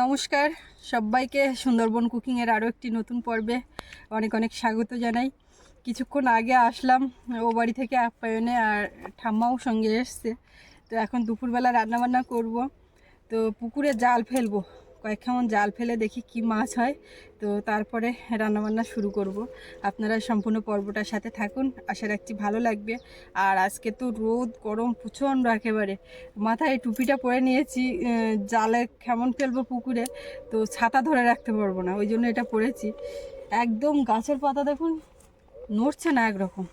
নমস্কার সবাইকে সুন্দরবন কুকিংয়ের আরও একটি নতুন পর্বে অনেক অনেক স্বাগত জানাই। কিছুক্ষণ আগে আসলাম, ও বাড়ি থেকে আপ্যায়নে আর ঠাম্মাও সঙ্গে এসছে। তো এখন দুপুরবেলা রান্নাবান্না করব। তো পুকুরে জাল ফেলব। কয়েক জাল ফেলে দেখি কি মাছ হয়। তো তারপরে রান্নাবান্না শুরু করব। আপনারা সম্পূর্ণ পর্বটার সাথে থাকুন, আশা রাখছি ভালো লাগবে। আর আজকে তো রোদ, গরম প্রচণ্ড একেবারে। মাথায় টুপিটা পরে নিয়েছি জালে কেমন ফেলব পুকুরে, তো ছাতা ধরে রাখতে পারব না, ওই জন্য এটা পরেছি। একদম গাছের পাতা দেখুন, নড়ছে না একরকম।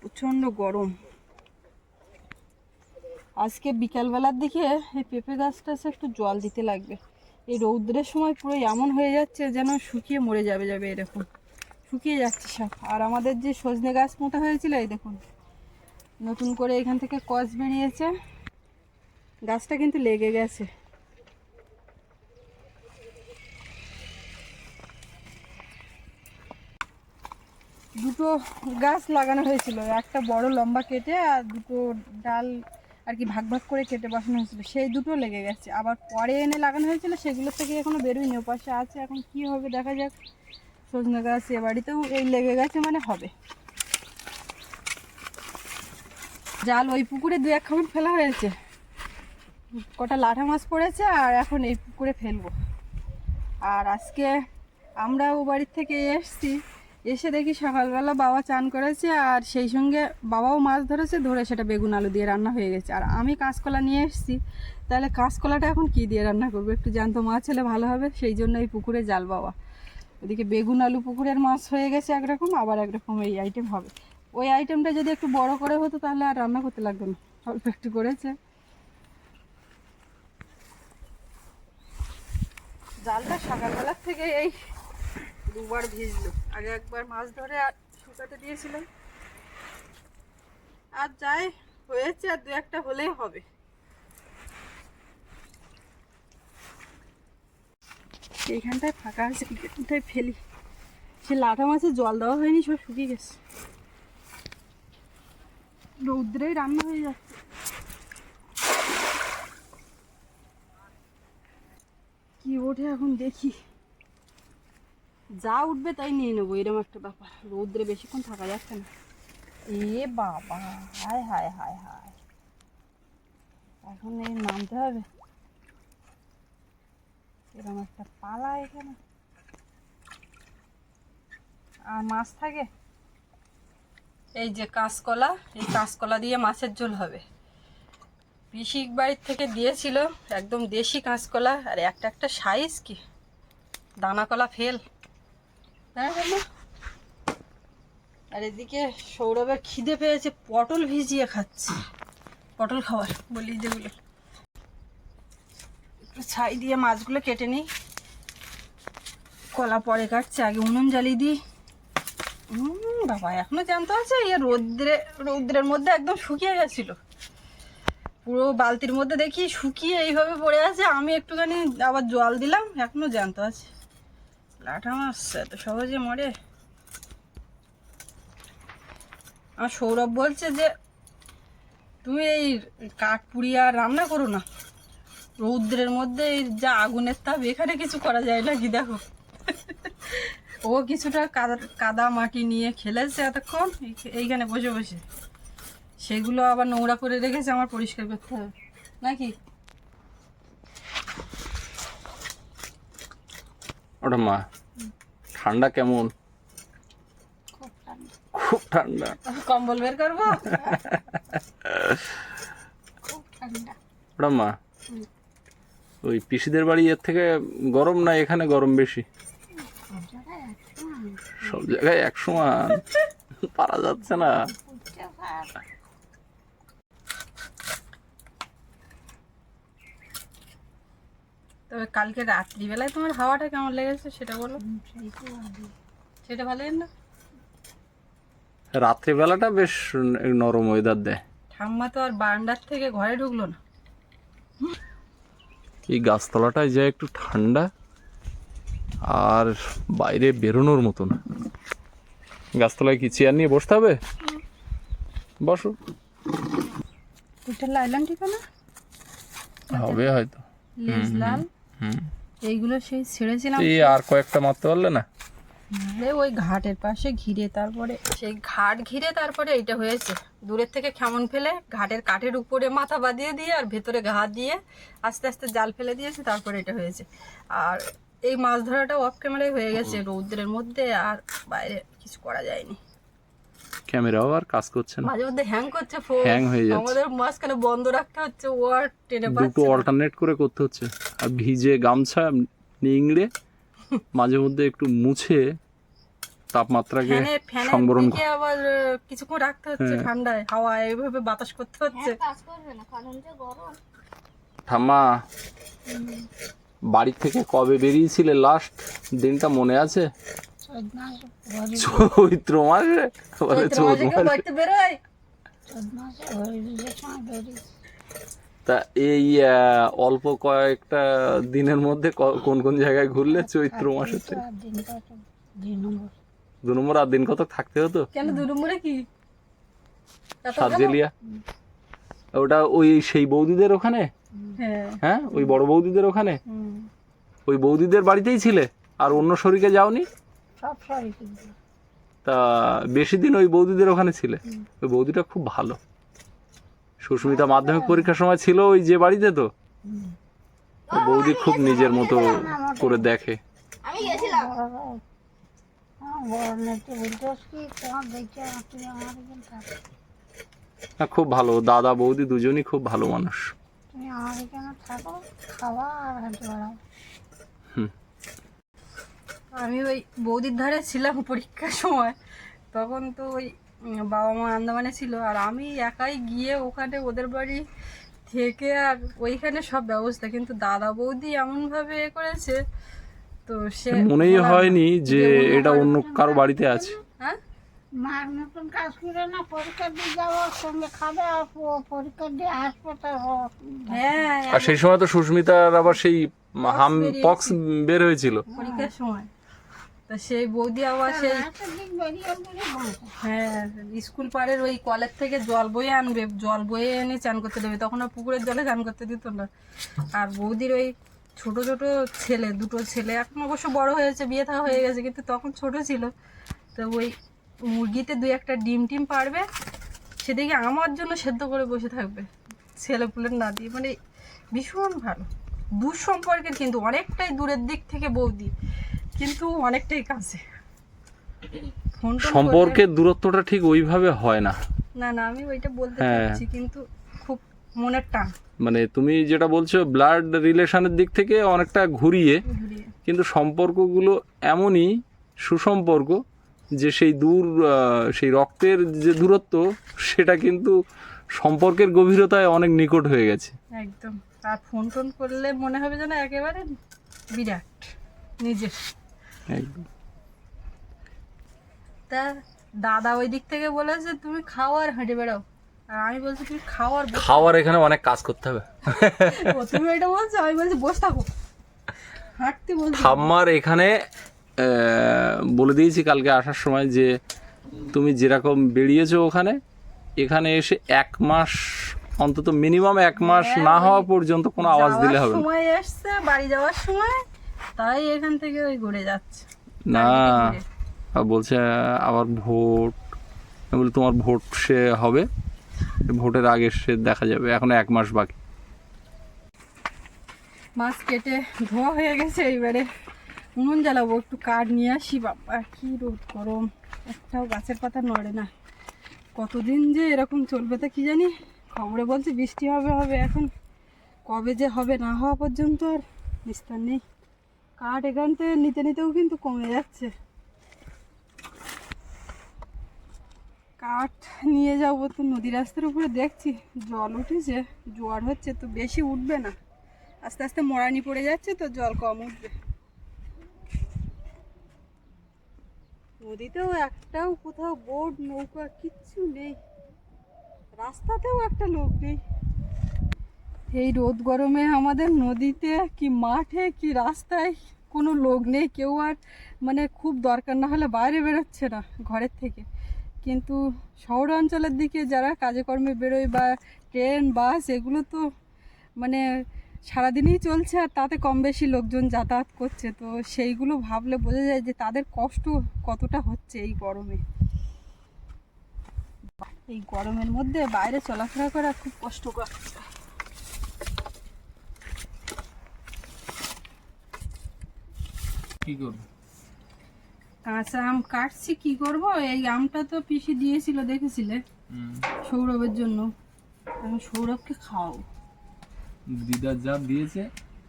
প্রচণ্ড গরম। আজকে বিকালবেলার দিকে এই পেঁপে গাছটা একটু জল দিতে লাগবে। এই রৌদ্রের সময় পুরো এমন হয়ে যাচ্ছে যেন শুকিয়ে মরে যাবে যাবে এরকম। শুকিয়ে যাচ্ছে সব। আর আমাদের যে সজনে গাছ মোটা হয়েছিল, এই দেখুন, নতুন করে এখান থেকে কস বেরিয়েছে। গাছটা কিন্তু লেগে গেছে। দুটো গাছ লাগানো হয়েছিল, একটা বড় লম্বা কেটে আর দুটো ডাল আর কি ভাগ ভাগ করে কেটে বসানো হয়েছিল। সেই দুটো লেগে গেছে। আবার পরে এনে লাগানো হয়েছিল, সেগুলো থেকে এখনও বেরোয়নি। ওপাশে আছে, এখন কি হবে দেখা যাক। সজনে গাছ এ বাড়িতেও এই লেগে গেছে মানে হবে। জাল ওই পুকুরে দু এক খাবার ফেলা হয়েছে। কটা লাঠা মাছ পড়েছে আর এখন এই পুকুরে ফেলব। আর আজকে আমরা ও বাড়ির থেকে এসছি। এসে দেখি সকালবেলা বাবা চান করেছে আর সেই সঙ্গে বাবাও মাছ ধরেছে, ধরে সেটা বেগুন আলু দিয়ে রান্না হয়ে গেছে। আর আমি কাঁচকলা নিয়ে এসেছি। তাহলে কাঁচকলাটা এখন কি দিয়ে রান্না করব? একটু জ্যান্ত মাছ হলে ভালো হবে, সেই জন্য এই পুকুরে জাল বাবা। ওদিকে বেগুন আলু পুকুরের মাছ হয়ে গেছে একরকম, আবার একরকম এই আইটেম হবে। ওই আইটেমটা যদি একটু বড় করে হতো তাহলে আর রান্না করতে লাগতো না, অল্প একটু করেছে। জালটা সকালবেলার থেকে এই দুবার ভিজলো। আগে একবার মাছ ধরে আর শুকাতে দিয়েছিলাম। আর যাই, হয়েছে আর দু একটা হলেই হবে। এইখানটায় ফাঁকা আছে, এইখানটায় ফেলি। সে লাঠা মাছের জল দেওয়া হয়নি, সব শুকিয়ে গেছে। রৌদ্রেই রান্না হয়ে যাচ্ছে। কি ওঠে এখন দেখি। যা উঠবে তাই নিয়ে নেব এরকম একটা ব্যাপার। রৌদ্রে বেশিক্ষণ থাকা যাচ্ছে না। এ বাবা, হায় হায় হায় হায়। এখন এই নামতে হবে। এরকম একটা পালা এখানে। আর মাছ থাকে? এই যে কাঁচকলা, এই কাঁচকলা দিয়ে মাছের ঝোল হবে। পিসিক বাড়ির থেকে দিয়েছিল একদম দেশি কাঁচকলা, আর একটা একটা সাইজ কি? দানা কলা ফেল আর এদিকে সৌরভের খিদে পেয়েছে, পটল ভিজিয়ে খাচ্ছে। পটল খাবার বলি যেগুলো। একটু ছাই দিয়ে মাছগুলো কেটে নিই। কলা পরে কাটছে, আগে উনুন জ্বালিয়ে দিই। বাবা, এখনও জানতে আছে? ইয়ে রৌদ্রে, রৌদ্রের মধ্যে একদম শুকিয়ে গেছিল। পুরো বালতির মধ্যে দেখি শুকিয়ে এইভাবে পড়ে আছে। আমি একটুখানি আবার জল দিলাম, এখনও জানতে আছে। লাঠা মাছ, এত সহজে মরে। আর সৌরভ বলছে যে, তুমি এই কাঠ পুড়িয়ে আর রান্না করো না। রৌদ্রের মধ্যে যা আগুনের তাপ, এখানে কিছু করা যায় না কি দেখো? ও কিছুটা কাদা কাদা মাটি নিয়ে খেলেছে এতক্ষণ, এই- এইখানে বসে বসে। সেগুলো আবার নোংরা করে রেখেছে, আমার পরিষ্কার করতে হবে। নাকি? ওটা মা। ঠান্ডা কেমন? খুব ঠান্ডা। কম্বল বের করব? ওটা মা। ওই পিসিদের বাড়ি এর থেকে গরম না এখানে গরম বেশি? সব জায়গায় এক সমান। পারা যাচ্ছে না উঠছে ভাত। তবে কালকে রাত্রিবেলায় তোমার হাওয়াটা কেমন লেগেছে সেটা বলো। সেটা ভালো না। রাত্রিবেলাটা বেশ নরম ওয়েদার দেয় ঠাম্মা তো আর বারান্দার থেকে ঘরে ঢুকলো না। এই গাছতলাটায় যায় একটু ঠান্ডা আর বাইরে বেরোনোর মতো না গাছতলায় কি চেয়ার নিয়ে বসতে হবে? বসো। দুইটা লাইলাম ঠিক না হবে হয়তো। লেজ লাল। এইগুলো সেই ছেড়েছিলাম। এই আর কয়েকটা মারতে পারলে না? ওই ঘাটের পাশে ঘিরে তারপরে সেই ঘাট ঘিরে তারপরে এইটা হয়েছে। দূরের থেকে খেমন ফেলে ঘাটের কাঠের উপরে মাথা বাঁধিয়ে দিয়ে আর ভেতরে ঘাট দিয়ে আস্তে আস্তে জাল ফেলে দিয়েছে তারপরে এটা হয়েছে। আর এই মাছ ধরাটা অফ ক্যামেরায় হয়ে গেছে রৌদ্রের মধ্যে আর বাইরে কিছু করা যায়নি। ক্যামেরাও আর কাজ করছে না। মাঝে মধ্যে হ্যাং করছে ফোন Hang হয়ে যাচ্ছে। আমাদের মাঝখানে বন্ধ রাখতে হচ্ছে ও আর টেনে দুটো পাচ্ছে না। অল্টারনেট করে করতে হচ্ছে। আর ভিজে গামছা নিংড়ে মাঝে মধ্যে একটু মুছে তাপমাত্রাকে সংবরণ দিকে আবার কিছুক্ষণ রাখতে হচ্ছে হ্যাঁ। ঠান্ডায়। হাওয়া এইভাবে বাতাস করতে হচ্ছে। কাজ করবে না কারণ যে গরম। ঠাম্মা বাড়ি থেকে কবে বেরিয়েছিলে? লাস্ট দিনটা মনে আছে? চৈত্র মাসে বলে চৈত্র মাসে তা এই অল্প কয়েকটা দিনের মধ্যে ক- কোন কোন জায়গায় ঘুরলে চৈত্র মাসে তো দিন কত? দুই নম্বর। দু নম্বর আর দিন কত থাকতে হতো? কেন দু নম্বরে কি? এত সার্জেলিয়া ওটা ওই সেই বৌদিদের ওখানে? হ্যাঁ। হ্যাঁ? ওই বড় বৌদিদের ওখানে? ওই বৌদিদের বাড়িতেই ছিলে? আর অন্য শরীকে যাওনি? সব সবই কিন্তু তা বেশি দিন ওই বৌদিদের ওখানে ছিলে? ওই বৌদিটা খুব ভালো। সুস্মিতা মাধ্যমিক পরীক্ষার সময় ছিল ওই যে বাড়িতে তো? বৌদি খুব নিজের মতো করে দেখে। আমি গেছিলাম। হ্যাঁ না খুব ভালো। দাদা বৌদি দুজনই খুব ভালো মানুষ। তুমি আমার এখানে থাকো খাওয়া আর হাঁটে বেড়াও। আমি ওই বৌদির ধারে ছিলাম পরীক্ষার সময়। তখন তো ওই বাবা মা আন্দামানে ছিল আর আমি একাই গিয়ে ওখানে ওদের বাড়ি থেকে আর ওইখানে সব ব্যবস্থা। কিন্তু দাদা বৌদি এমনভাবে এ করেছে তো সে মনেই হয়নি যে এটা অন্য কারও বাড়িতে আছে। হ্যাঁ? মার মতন কাজ করে না পরীক্ষা দিয়ে সঙ্গে খাবে আর পরীক্ষা দিয়ে হাসপাতাল হ্যাঁ আর সেই সময় তো সুস্মিতার আবার সেই হাম। পক্স বের হয়েছিল। পরীক্ষার সময়। তো সেই বৌদি আবার সেই বলে বলছে। হ্যাঁ স্কুল পাড়ের ওই কলের থেকে জল বয়ে আনবে জল বয়ে এনে চান করতে দেবে। তখন আর পুকুরের জলে চান করতে দিত না। আর বৌদির ওই ছোট ছোট ছেলে দুটো ছেলে এখন অবশ্য বড় হয়েছে বিয়ে থা হয়ে গেছে কিন্তু তখন ছোট ছিল। তো ওই মুরগিতে দুই একটা ডিম টিম পারবে সেদিকে আমার জন্য সেদ্ধ করে বসে থাকবে ছেলে পুলের না দিয়ে। মানে ভীষণ ভালো। দূর সম্পর্কের কিন্তু অনেকটাই দূরের দিক থেকে বৌদি। কিন্তু অনেকটাই কাছে। ফোন সম্পর্কের দূরত্বটা ঠিক ওইভাবে হয় না। না না আমি ওইটা বলতে হ্যাঁ। চাচ্ছি কিন্তু খুব মনের টান। মানে তুমি যেটা বলছো ব্লাড রিলেশনের দিক থেকে অনেকটা ঘুরিয়ে ঘুরিয়ে। কিন্তু সম্পর্কগুলো এমনই সুসম্পর্ক যে সেই দূর সেই রক্তের যে দূরত্ব সেটা কিন্তু সম্পর্কের গভীরতায় অনেক নিকট হয়ে গেছে। একদম। আর ফোন টোন করলে মনে হবে যেন একেবারে বিরাট নিজের। একদম। তা দাদা ওই দিক থেকে বলেছে তুমি খাও আর হেঁটে বেড়াও। আর আমি বলছি তুমি খাও আর খাওয়ার এখানে অনেক কাজ করতে হবে। তুমি এটা বলছো? আমি বলছি বসে থাকো। হাঁটতে বলছি। ঠাম্মার এখানে বলে দিয়েছি কালকে আসার সময় যে তুমি যেরকম বেরিয়েছো ওখানে এখানে এসে এক মাস অন্তত মিনিমাম এক মাস না হওয়া পর্যন্ত কোনো আওয়াজ দিলে হবে সময় এসছে বাড়ি যাওয়ার সময় তাই এখান থেকে ওই ঘুরে যাচ্ছে। না আর বলছে আবার ভোট। আমি বলি তোমার ভোট সে হবে। ভোটের আগে সে দেখা যাবে। এখন এক মাস বাকি। মাছ কেটে ধোয়া হয়ে গেছে এইবারে। উনুন জ্বালাবো একটু কাঠ নিয়ে আসি। বাবা কি রোদ গরম। একটাও গাছের পাতা নড়ে না। কতদিন যে এরকম চলবে তা কি জানি? খবরে বলছে বৃষ্টি হবে হবে এখন। কবে যে হবে না হওয়া পর্যন্ত আর নিস্তার নেই। কাঠ এখান থেকে নিতে নিতেও কিন্তু কমে যাচ্ছে। কাঠ নিয়ে যাব তো নদী রাস্তার উপরে দেখছি, জল উঠেছে, জোয়ার হচ্ছে তো বেশি উঠবে না। আস্তে আস্তে মরানি পড়ে যাচ্ছে তো জল কম উঠবে। নদীতেও একটাও কোথাও বোট নৌকা কিচ্ছু নেই। রাস্তাতেও একটা লোক নেই। এই রোদ গরমে আমাদের নদীতে কি মাঠে কি রাস্তায় কোনো লোক নেই, কেউ আর মানে খুব দরকার না হলে বাইরে বেরোচ্ছে না ঘরের থেকে। কিন্তু শহর অঞ্চলের দিকে যারা কাজে কর্মে বেরোয় বা ট্রেন, বাস, এগুলো তো মানে সারাদিনই চলছে আর তাতে কম বেশি লোকজন যাতায়াত করছে। তো সেইগুলো ভাবলে বোঝা যায় যে তাদের কষ্ট কতটা হচ্ছে এই গরমে। এই গরমের মধ্যে বাইরে চলাফেরা করা খুব কষ্টকর। কি করব? কাঁচা আম কাটছি কি করব? এই আমটা তো পিসি দিয়েছিল দেখেছিলে? সৌরভের জন্য। আমি সৌরভকে খাও দিদার যা দিয়েছে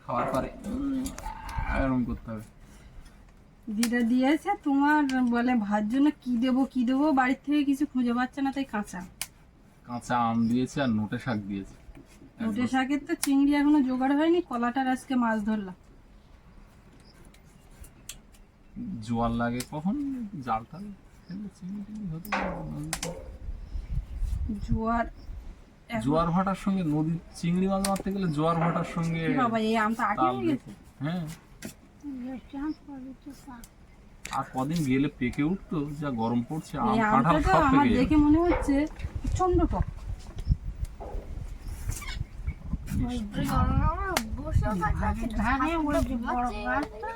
খাওয়ার পরে করতে হবে। দিদা দিয়েছে তোমার বলে ভাত জন্য কি দেবো কি দেবো? বাড়ির থেকে কিছু খুঁজে পাচ্ছে না তাই কাঁচা কাঁচা আম দিয়েছে আর নোটে শাক দিয়েছে। নোটে শাকের তো চিংড়ি এখনও জোগাড় হয়নি কলাটার আজকে মাছ ধরলাম। জোয়ার লাগে কখন? জাল টাল। জোয়ার জোয়ার ভাটার সঙ্গে নদীর চিংড়ি মাছ মারতে গেলে জোয়ার ভাটার সঙ্গে বাবা এই আমটা আগে গেছে। হ্যাঁ। আর কদিন গেলে পেকে উঠতো যা গরম পড়ছে আম কাঁঠাল সব আমার পেকে দেখে মনে হচ্ছে প্রচণ্ড টক ধানে বলছি বড় গাছটা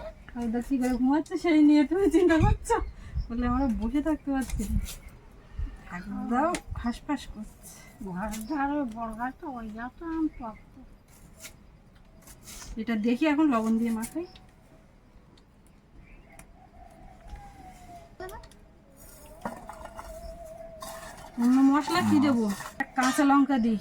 দেখ কি করে ঘুমাচ্ছে সেই নিয়ে তুমি চিন্তা করছ? বলে আমরা বসে থাকতে পারছি একদম হাসপাস করছে। ঘরের ধারে বড় গাছটা ওই গাছটা আম টক এটা দেখি এখন লবণ দিয়ে মাখাই। অন্য মশলা কি দেবো? এক কাঁচা লঙ্কা দিই।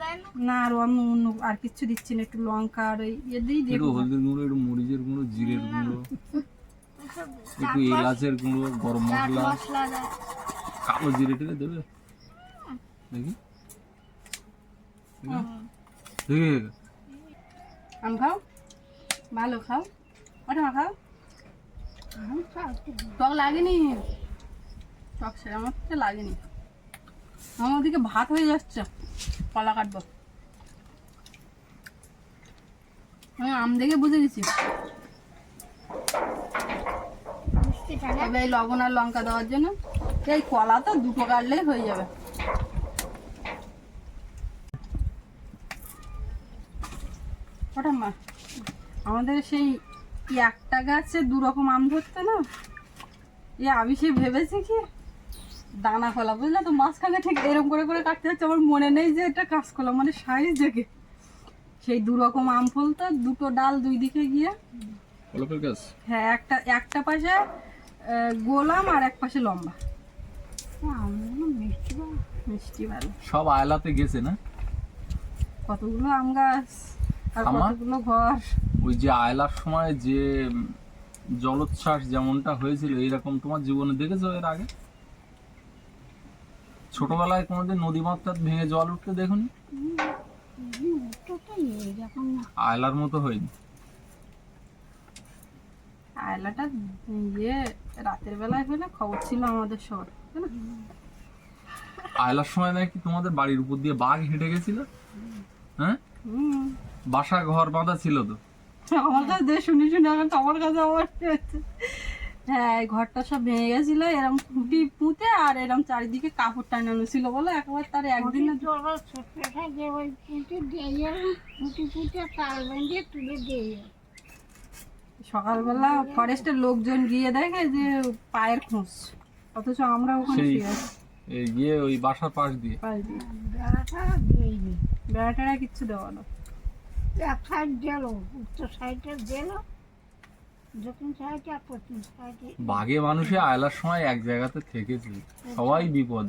না? না আর অন্য অন্য আর কিছু দিচ্ছি না একটু লঙ্কা আর ওই ইয়ে দিই একটু হলদির গুঁড়ো একটু মরিচের গুঁড়ো জিরের গুঁড়ো একটু এলাচের গুঁড়ো গরম মশলা। কালো জিরে টিরে দেবে? দেখি। আম খাও? ভালো খাও। ওটা খাও। আম। টক লাগেনি? টক সে আমার লাগেনি। আমার ওদিকে ভাত হয়ে যাচ্ছে। কলা কাটবো। আমি আম দেখে বুঝে গেছি। এই লবণ আর লঙ্কা দেওয়ার জন্য এই কলা তো দুটো কাটলেই হয়ে যাবে। মা আমাদের সেই একটা গাছে দু রকম আম ধরতো না? এ আমি সে ভেবেছি কি দানা কলা বুঝলে তো? মাঝখানে ঠিক এরকম করে করে কাটতে হচ্ছে আমার মনে নেই যে এটা কাঁচকলা মানে সাইজ দেখে। সেই দু রকম আম ফলতো দুটো ডাল দুই দিকে গিয়ে। গাছ? হ্যাঁ একটা একটা পাশে গোলাম আর এক পাশে লম্বা। মিষ্টি মিষ্টি ভালো সব আয়লাতে গেছে না? কতগুলো আম গাছ আর? কতগুলো ঘর? ওই যে আয়লার সময় যে জলোচ্ছ্বাস যেমনটা হয়েছিল এইরকম তোমার জীবনে দেখেছ এর আগে? ছোটবেলায় কোনোদিন নদী মাত্রাত ভেঙে জল উঠতে দেখুন। আয়লার মতো হয়নি। আয়লাটা ইয়ে রাতের বেলায় হলে খবর ছিল আমাদের না? আয়লার সময় নাকি তোমাদের বাড়ির উপর দিয়ে বাঘ হেঁটে গেছিল? হ্যাঁ? বাসা ঘর বাঁধা ছিল তো? আমার কাছে শুনি শুনি আমার কাছে আমার হ্যাঁ ঘরটা সব ভেঙে গেছিল এরম খুঁটি পুঁতে আর এরম চারিদিকে কাপড় টানানো ছিল বলে একবার তার একদিন সকালবেলা ফরেস্টের লোকজন গিয়ে দেখে যে পায়ের খোঁজ অথচ আমরা ওখানে এই গিয়ে ওই বাসার পাশ দিয়ে। পাশ দিয়ে। বেড়াটা বেড়া টেড়া কিচ্ছু দেওয়া না। এক সাইড গেল উত্তর সাইডে গেল দক্ষিণ সাইডে আর পশ্চিম সাইডে বাঘে মানুষে আয়লার সময় এক জায়গাতে থেকেছে সবাই বিপদ।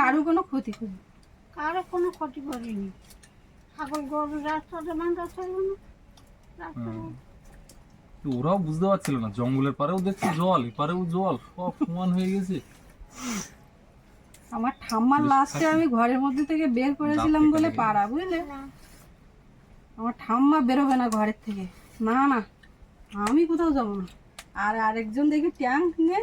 কারও কোনো ক্ষতি করি কারও কোনো ক্ষতি করিনি। ছাগল গরু রাস্তাতে না। রাস্তা তো ওরাও বুঝতে পারছিল না। জঙ্গলের পারেও দেখছে জল এপারেও জল সব সমান হয়ে গেছে। আমার ঠাম্মার লাস্টে আমি ঘরের মধ্যে থেকে বের করেছিলাম বলে পাড়া বুঝলে? আমার ঠাম্মা বেরোবে না ঘরের থেকে। না না, আমি কোথাও যাব না। আর আরেকজন দেখি ট্যাঙ্ক নিয়ে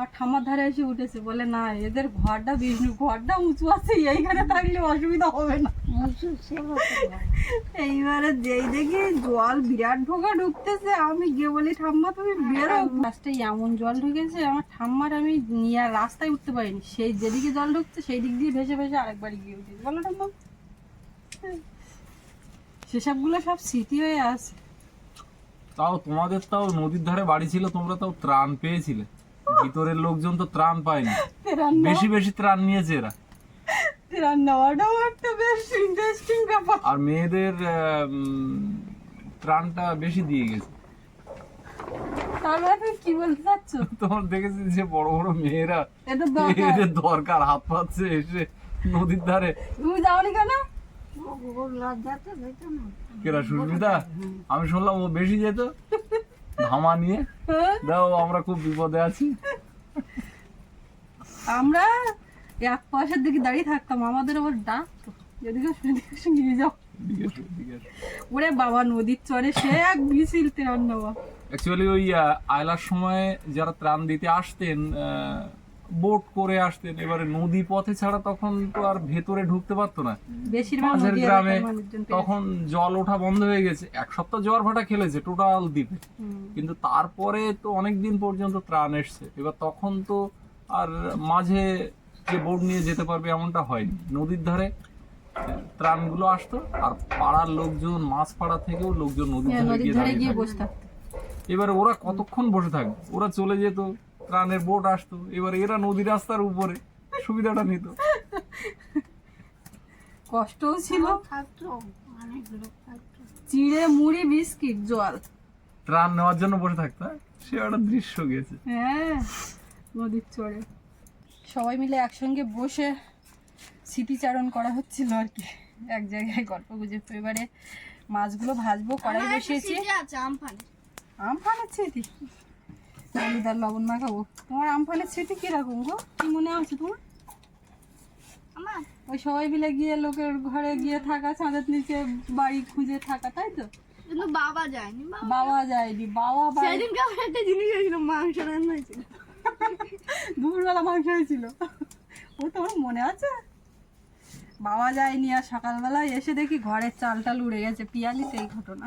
আর ঠাম্মার ধারে এসে উঠেছে, বলে, না, এদের ঘরটা বিষ্ণু, ঘরটা উঁচু আছে, এইখানে থাকলে অসুবিধা হবে না। এইবারে যেই দেখি জল বিরাট ঢোকা ঢুকতেছে, আমি গিয়ে বলি, ঠাম্মা, তুমি বেরো। লাস্টে এমন জল ঢুকেছে, আমার ঠাম্মার আমি নিয়ে রাস্তায় উঠতে পারিনি। সেই যেদিকে জল ঢুকছে, সেই দিক দিয়ে ভেসে ভেসে আরেকবার গিয়ে উঠেছি। বলো, ঠাম্মা। সেসবগুলো সব স্মৃতি হয়ে আছে। তাও তোমাদের তাও নদীর ধারে বাড়ি ছিল তোমরা তাও ত্রাণ পেয়েছিলে। ভিতরের লোকজন তো ত্রাণ পায়নি। বেশি বেশি ত্রাণ নিয়েছে এরা। রান্নাটাও একটা বেশ ইন্টারেস্টিং ব্যাপার। আর মেয়েদের ত্রাণটা বেশি দিয়ে গেছে। তাহলে কি বলতে চাচ্ছ? তোমার দেখেছি যে বড় বড় মেয়েরা এদের দরকার। হাত পাচ্ছে এসে নদীর ধারে। তুমি যাওনি কেন? কেরা সুস্মিতা আমি শুনলাম ও বেশি যেত। ধামা নিয়ে? দাও আমরা খুব বিপদে আছি। আমরা এক পয়সার দিকে দাঁড়িয়ে থাকতাম আমাদের আবার ডাকতো এদিকে এদিকে নিয়ে যাও। ওরে বাবা নদীর চরে সে এক বিশিল তেরান নেওয়া। অ্যাকচুয়ালি ওই আয়লার সময় যারা ত্রাণ দিতে আসতেন বোট করে আসতেন এবারে নদী পথে ছাড়া তখন তো আর ভেতরে ঢুকতে পারতো না। মাঝের গ্রামে। তখন জল ওঠা বন্ধ হয়ে গেছে। এক সপ্তাহ জোয়ার ভাটা খেলেছে টোটাল দ্বীপে। কিন্তু তারপরে তো অনেক দিন পর্যন্ত ত্রাণ এসছে। এবার তখন তো আর মাঝে যে বোট নিয়ে যেতে পারবে এমনটা হয়নি। নদীর ধারে ত্রাণগুলো আসতো আর পাড়ার লোকজন মাছ পাড়া থেকেও লোকজন নদীর হ্যাঁ, ধারে গিয়ে এবারে ওরা কতক্ষণ বসে থাকবে? ওরা চলে যেত ত্রাণের বোট আসতো এবার এরা নদী রাস্তার উপরে সুবিধাটা নিত। কষ্টও ছিল। চিড়ে মুড়ি বিস্কিট জল। ত্রাণ নেওয়ার জন্য বসে থাকতো হ্যাঁ? সে একটা দৃশ্য গেছে। হ্যাঁ নদীর চরে। সবাই মিলে একসঙ্গে বসে স্মৃতিচারণ করা হচ্ছিল আর কি। এক জায়গায় গল্প গুজব। তো এবারে মাছগুলো ভাজবো কড়াই বসিয়েছি। আমফানের। স্মৃতি লবণ মাখাবো তোমার আমফানের স্মৃতি কীরকম গো? কি মনে আছে তোমার? আমার ওই সবাই মিলে গিয়ে লোকের ঘরে গিয়ে থাকা চাঁদের নিচে বাড়ি খুঁজে থাকা তাই তো? কিন্তু বাবা যায়নি বাবা যায়নি। বাবা একটা জিনিস হয়েছিল মাংস রান্না হয়েছিল। দুপুরবেলা মাংস হয়েছিল। ও তোমার মনে আছে? বাবা যায়নি আর সকালবেলা এসে দেখি ঘরের চাল টাল উড়ে গেছে। পিয়ালি সেই ঘটনা।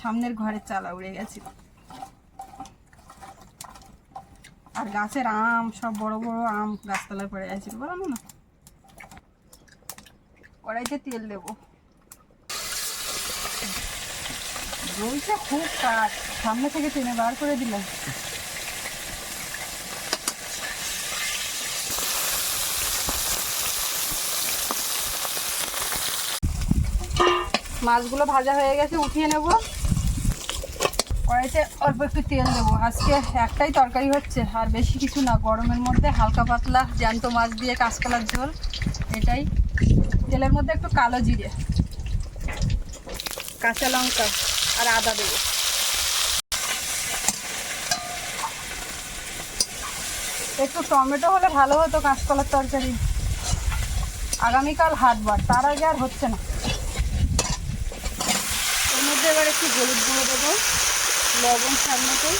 সামনের ঘরের চালা উড়ে গেছিল। আর গাছের আম, সব বড় বড় আম গাছতলায় পড়ে গেছিল বলো না। কড়াইতে তেল দেবো। বলছে খুব কাজ সামনে থেকে টেনে বার করে দিলাম মাছগুলো ভাজা হয়ে গেছে, উঠিয়ে নেব। কড়াইতে অল্প একটু তেল দেবো। আজকে একটাই তরকারি হচ্ছে, আর বেশি কিছু না। গরমের মধ্যে হালকা পাতলা জ্যান্ত মাছ দিয়ে কাঁচকলার ঝোল, এটাই। তেলের মধ্যে একটু কালো জিরে, কাঁচা লঙ্কা আর আদা দেবো। একটু টমেটো হলে ভালো হতো কাঁচকলার তরকারি। আগামীকাল হাটবার, তার আগে আর হচ্ছে না। এর মধ্যে এবার একটু হলুদ গুঁড়ো দেবো। লবণ স্বাদ মতো।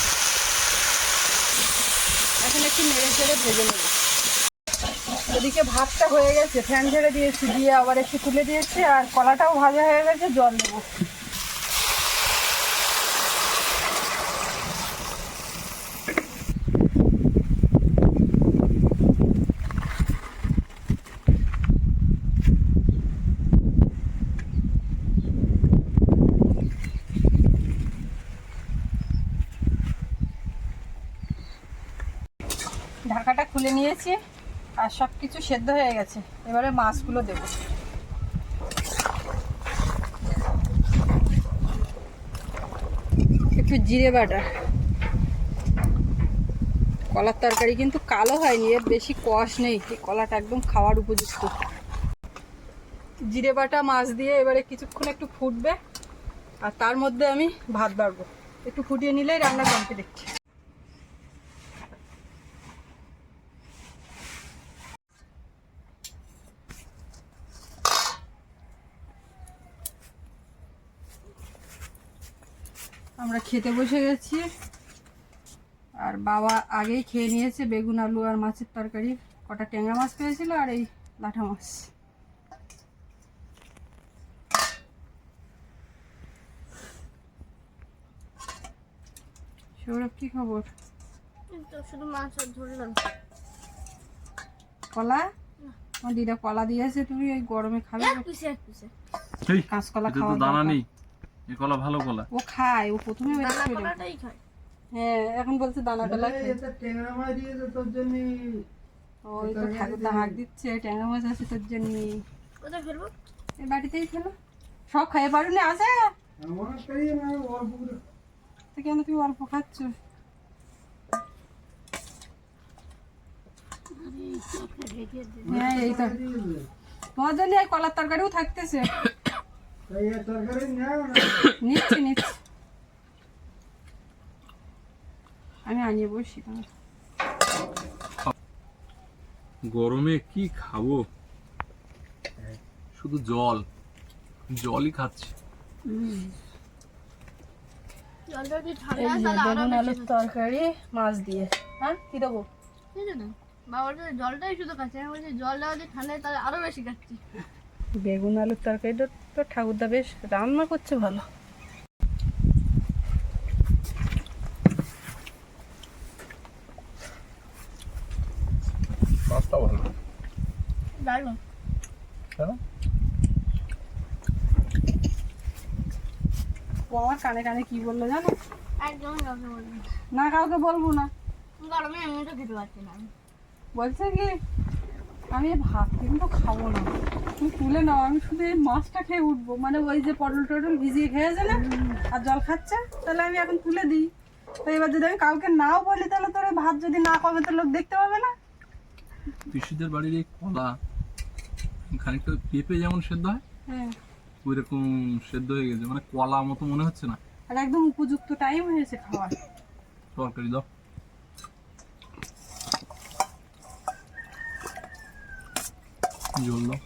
এখন একটু নেড়ে চেড়ে ভেজে নেব। ওদিকে ভাতটা হয়ে গেছে, ফ্যান ঝেড়ে দিয়েছি, দিয়ে আবার একটু তুলে দিয়েছি, আর কলাটাও ভাজা হয়ে গেছে, জল দেবো। নিয়েছি আর সব কিছু সেদ্ধ হয়ে গেছে। এবারে মাছগুলো দেব। একটু জিরে বাটা। কলার তরকারি কিন্তু কালো হয়নি, এর বেশি কষ নেই। কলাটা একদম খাওয়ার উপযুক্ত। জিরে বাটা মাছ দিয়ে এবারে কিছুক্ষণ একটু ফুটবে, আর তার মধ্যে আমি ভাত বাড়বো। একটু ফুটিয়ে নিলেই রান্না কমপ্লিট। আমরা খেতে বসে গেছি। আর বাবা আগেই খেয়ে নিয়েছে বেগুন আলু আর মাছের তরকারি। কটা ট্যাংরা মাছ পেয়েছিল আর এই লাঠা মাছ। সৌরভ কি খবর? শুধু মাছ আর ধরলাম কলা? আমার দিদা কলা দিয়েছে তুমি ওই গরমে খাবে। কাঁচকলা খাওয়া তো দানা নেই। এ কলা ভালো কলা? ও খায় ও প্রথমে দানা কলাটাই খায়। হ্যাঁ এখন বলছে দানা কলা খেয়ে ট্যাংরা মাছ দিয়েছে তোর জন্য ওই তো ঠাকুরদা হাঁক দিচ্ছে ট্যাংরা মাছ আছে তোর জন্য। কোথায় ফেলব? এই বাড়িতেই খেলো সব খাইয়ে আছে? করি না তো কেন তুমি অল্প খাচ্ছ? হ্যাঁ এই তো। দিয়েছে তোমার জন্য এই কলার তরকারিও থাকতেছে। নিচ্ছি নিচ্ছি। আমি আনিয়ে বসি তোমার। গরমে কি খাব? শুধু জল। জলই খাচ্ছি। বেগুন আলুর তরকারি মাছ দিয়ে। হ্যাঁ? কি দেবো? জলটাই শুধু খাচ্ছে। আমি বলছি জলটা যদি ঠান্ডা তাহলে আরও বেশি খাচ্ছি। বেগুন আলুর তরকারিটা তো ঠাকুরদা বেশ রান্না করছে ভালো। দারুণ ও আমার কানে কানে কি বলল জানো? একদম না। না কাউকে বলব না। গরমে এমনি তো খেতে পারছি না বলছে কি? আমি ভাত কিন্তু খাব না। তুমি তুলে নাও আমি শুধু এই মাছটা খেয়ে উঠবো। মানে ওই যে পটল টটল ভিজিয়ে খেয়েছে না আর জল খাচ্ছে তাহলে আমি এখন তুলে দিই। তো এবার যদি আমি কাউকে নাও বলি তাহলে তোর ভাত যদি না কমে তো লোক দেখতে পাবে না। পিসিদের বাড়ির এই কলা খানিকটা পেঁপে যেমন সেদ্ধ হয় হ্যাঁ। ওই রকম সেদ্ধ হয়ে গেছে। মানে কলা মতো মনে হচ্ছে না। আর একদম উপযুক্ত টাইম হয়েছে খাওয়ার। তরকারি দাও। দাও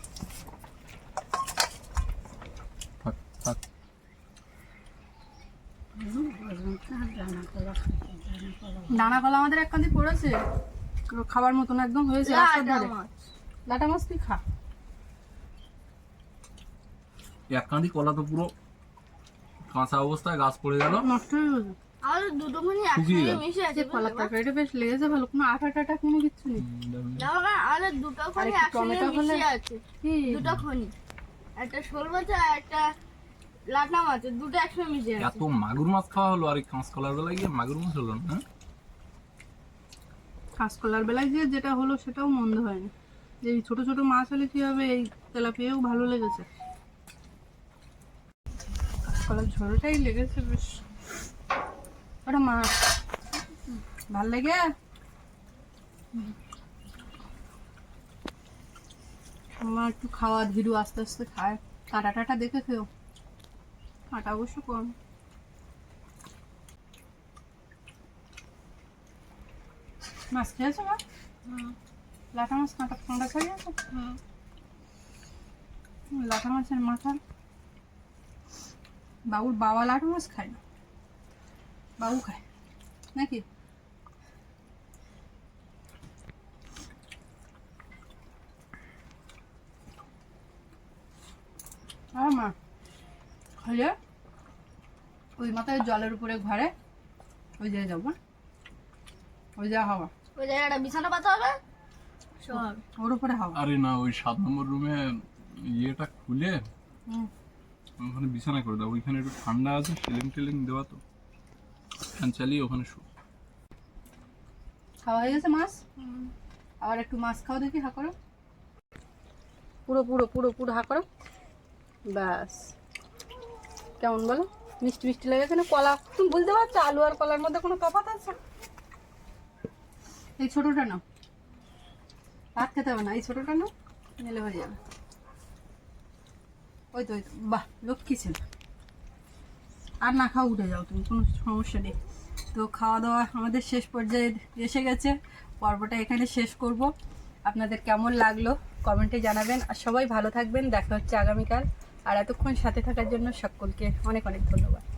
থাক থাক। দানা কলা আমাদের এক কান্দি পড়েছে। খাবার মতন একদম হয়েছে লাটা। মাছ। তুই খা। এক কাঁদি কলা তো পুরো কাঁচা অবস্থায় গাছ পড়ে গেল। নষ্ট হয়ে গেছে আর দুটো মানে। মিশে আছে তরকারিটা বেশ লেগেছে ভালো কোনো আঠা টাটা কোনো কিছু নেই। দেখো আর দুটো খনি একটু একসঙ্গে টমেটো হলে- মিশে আছে দুটো খনি। একটা শোল মাছ আর একটা মাছ দুটো একসঙ্গে মিশে আছে। এত মাগুর মাছ খাওয়া হলো আর এই কাঁচকলার বেলায় গিয়ে মাগুর মাছ হলো না হ্যাঁ? কাঁচকলার বেলায় যে যেটা হলো সেটাও মন্দ হয়নি। যে এই ছোট ছোট মাছ হলে কি হবে এই তেলাপিয়াও ভালো লেগেছে। কাঁচকলার ঝোলটাই লেগেছে বেশ। ওটা মাছ ভালো লেগে? আমার একটু খাওয়া ধীরু আস্তে আস্তে খায়। কাটা টাটা দেখে খেও। কাটা অবশ্য কম। মাছ খেয়েছো মা? লাটা মাছ কাঁটা কাঁটা ছাড়িয়ে আছে? লাটা মাছের মাথা। বাবুর বাবা লাটা মাছ খায় না। বাবু খায়। নাকি? আর মা খাইলে ওই মাথায় জলের উপরে ঘরে ওই জায়গায় যাব হ্যাঁ? ওই জায়গা হাওয়া। ওই জায়গাটা বিছানা পাতা হবে? ওর উপরে হাওয়া। আরে না ওই সাত নম্বর রুমে ইয়েটা খুলে হুম। ওখানে বিছানা করে দাও। ওইখানে একটু ঠান্ডা আছে সিলিং টিলিং দেওয়া তো। ফ্যান চালিয়ে ওখানে শু খাওয়া হয়ে গেছে মাছ? আবার একটু মাছ খাও দেখি, হা করো। পুরো পুরো পুরো পুরো হা করো। ব্যাস। কেমন বলো? মিষ্টি মিষ্টি লেগেছে না? কলা। তুমি বুঝতে পারছ? আলু আর কলার মধ্যে কোনো তফাৎ আছে? এই ছোটোটা নাও। ভাত খেতে হবে না। এই ছোটোটা নাও। নিলে হয়ে যাবে। ওই তো ওই তো। বাহ, লক্ষ্মী ছিল। আর না খাও উঠে যাও তুমি, কোনো সমস্যা নেই। তো খাওয়া দাওয়া আমাদের শেষ পর্যায়ে এসে গেছে। পর্বটা এখানে শেষ করব। আপনাদের কেমন লাগল কমেন্টে জানাবেন। আর সবাই ভালো থাকবেন। দেখা হচ্ছে আগামীকাল। আর এতক্ষণ সাথে থাকার জন্য সকলকে অনেক অনেক ধন্যবাদ।